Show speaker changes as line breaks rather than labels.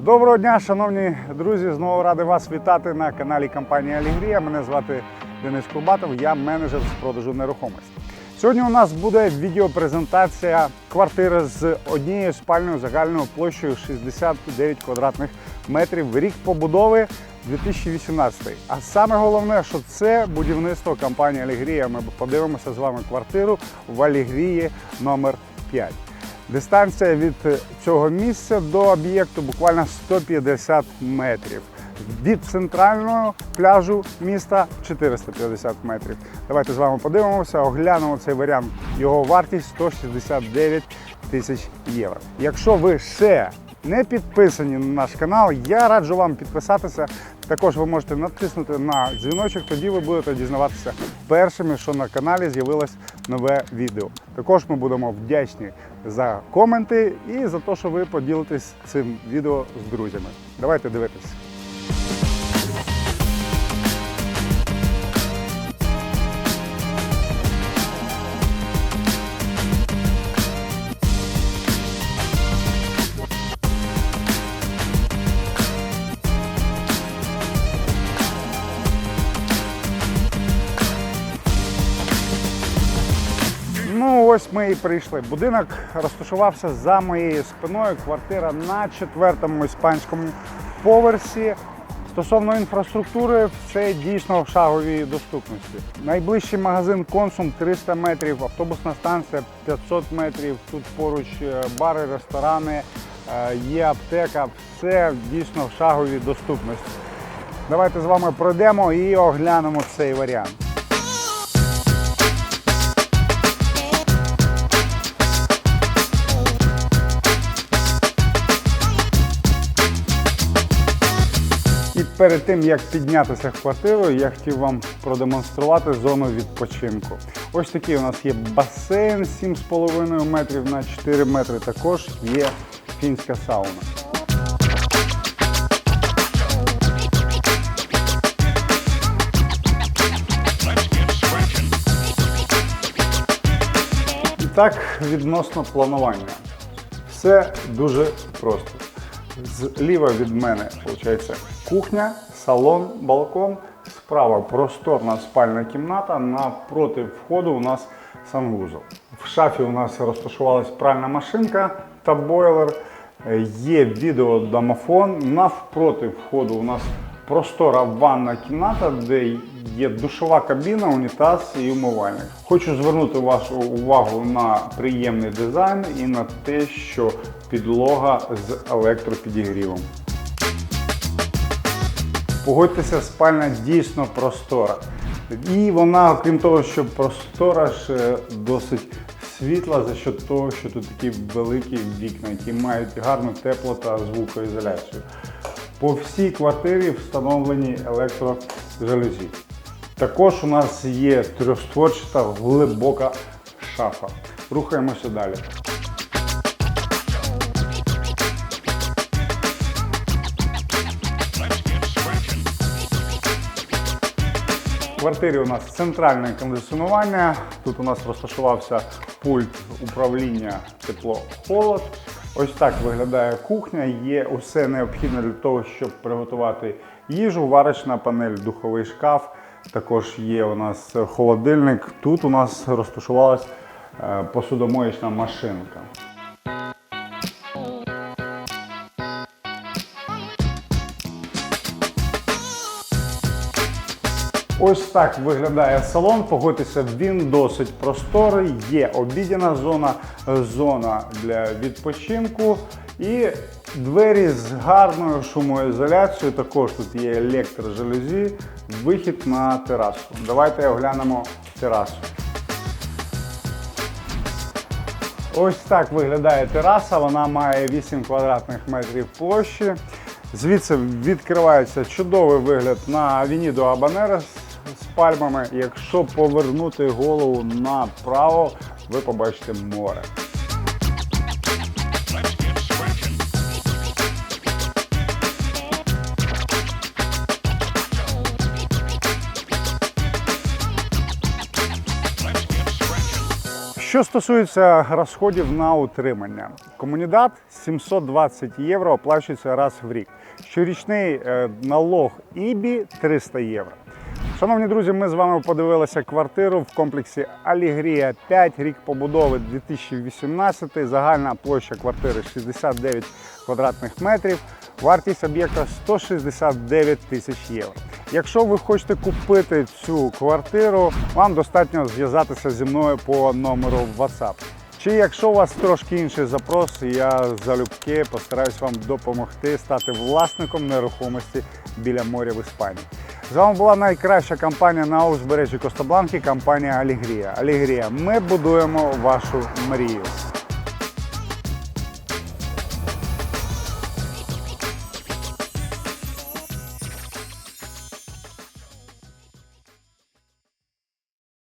Доброго дня, шановні друзі! Знову радий вас вітати на каналі компанії Алігрія. Мене звати Денис Курбатов, я менеджер з продажу нерухомості. Сьогодні у нас буде відеопрезентація квартири з однією спальною загальною площею 69 квадратних метрів. Рік побудови 2018. А саме головне, що це будівництво компанії Алігрія. Ми подивимося з вами квартиру в Алігрії номер 5. Дистанція від цього місця до об'єкту буквально 150 метрів. Від центрального пляжу міста 450 метрів. Давайте з вами подивимося, оглянемо цей варіант. Його вартість 169 тисяч євро. Якщо ви ще не підписані на наш канал, я раджу вам підписатися. Також ви можете натиснути на дзвіночок, тоді ви будете дізнаватися першими, що на каналі з'явилось нове відео. Також ми будемо вдячні за коменти і за те, що ви поділитесь цим відео з друзями. Давайте дивитись. Ось ми і прийшли. Будинок розташувався за моєю спиною. Квартира на четвертому іспанському поверсі. Стосовно інфраструктури, це дійсно в шаговій доступності. Найближчий магазин Консум 300 метрів, автобусна станція 500 метрів. Тут поруч е, бари, ресторани, е, є аптека. Все дійсно в шаговій доступності. Давайте з вами пройдемо і оглянемо цей варіант. І перед тим як піднятися в квартиру, я хотів вам продемонструвати зону відпочинку. Ось такий у нас є басейн 7,5 метрів на 4 метри. Також є фінська сауна. І так, відносно планування. Все дуже просто. Зліва від мене виходить кухня, салон, балкон. Справа просторна спальна кімната. Напроти входу у нас санвузол. В шафі у нас розташувалась пральна машинка та бойлер. Е, Є відеодомофон. Навпроти входу у нас простора ванна кімната, де є душова кабіна, унітаз і умивальник. Хочу звернути вашу увагу на приємний дизайн і на те, що підлога з електропідігрівом. Погодьтеся, спальня дійсно простора. І вона, окрім того, що простора, ще досить світла за що того, що тут такі великі вікна, які мають гарну тепло та звукоізоляцію. По всій квартирі встановлені електрожалюзі. Також у нас є трьохстворчата глибока шафа. Рухаємося далі. В квартирі у нас центральне кондиціонування. Тут у нас розташувався пульт управління тепло-холод. Ось так виглядає кухня. Є усе необхідне для того, щоб приготувати їжу, варочна панель, духовий шкаф. Також є у нас холодильник. Тут у нас розташувалась е, посудомоєчна машинка. Ось так виглядає салон. Погодьтеся, він досить просторий. Є обідяна зона, зона для відпочинку і двері з гарною шумоізоляцією. Також тут є електрожалюзі, вихід на терасу. Давайте оглянемо терасу. Ось так виглядає тераса. Вона має 8 квадратних метрів площі. Звідси відкривається чудовий вигляд на Авенідо Абанерес з пальмами. Якщо повернути голову направо, ви побачите море. Що стосується розходів на утримання, комунідат 720 євро оплачується раз в рік. Щорічний е, налог ІБІ 300 євро. Шановні друзі, ми з вами подивилися квартиру в комплексі Алігрія 5, рік побудови 2018, загальна площа квартири 69 квадратних метрів, вартість об'єкта 169 тисяч євро. Якщо ви хочете купити цю квартиру, вам достатньо зв'язатися зі мною по номеру WhatsApp. Чи якщо у вас трошки інший запрос, я залюбки постараюсь вам допомогти стати власником нерухомості біля моря в Іспанії. З вами була найкраща компанія на узбережжі Костобланки, компанія Алігрія. Алігрія, ми будуємо вашу мрію.